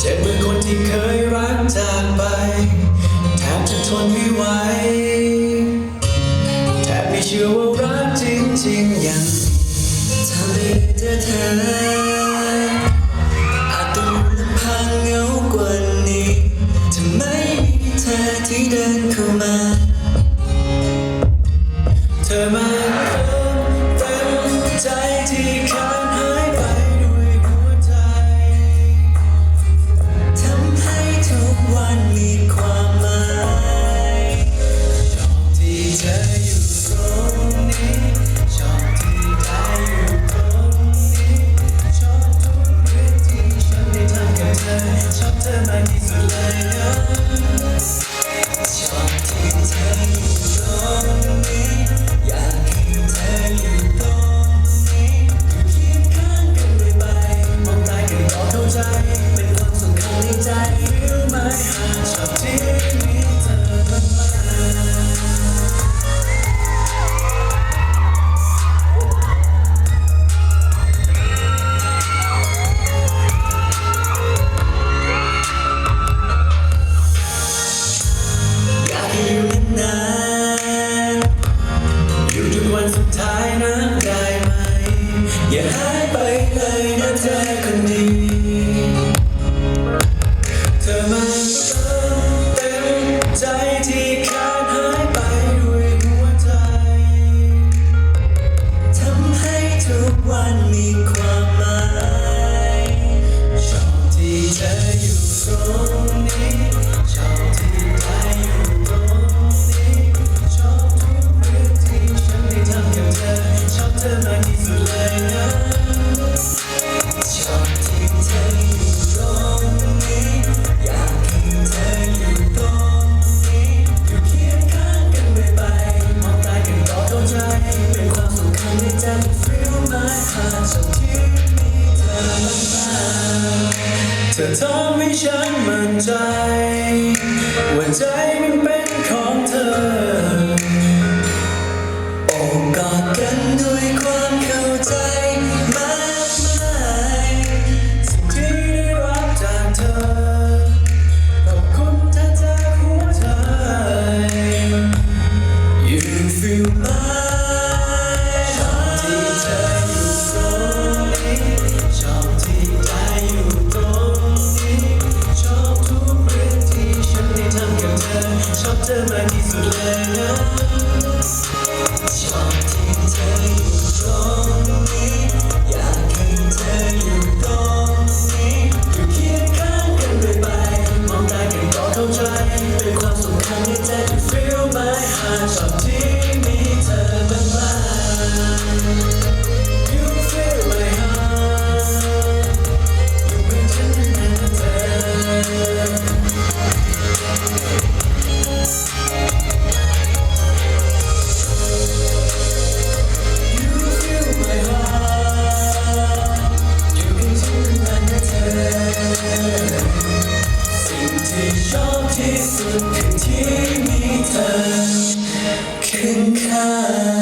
เจ็บเหมือนคนที่เคยรักจากไป แทบจะทนไม่ไหว แทบไม่เชื่อว่ารักจริงๆยังทำให้เจอเธอ เธอทำให้ฉันมั่นใจว่าใจมันเป็นของเธอ Tırnak izleyen Listen, pity me, turn, can come.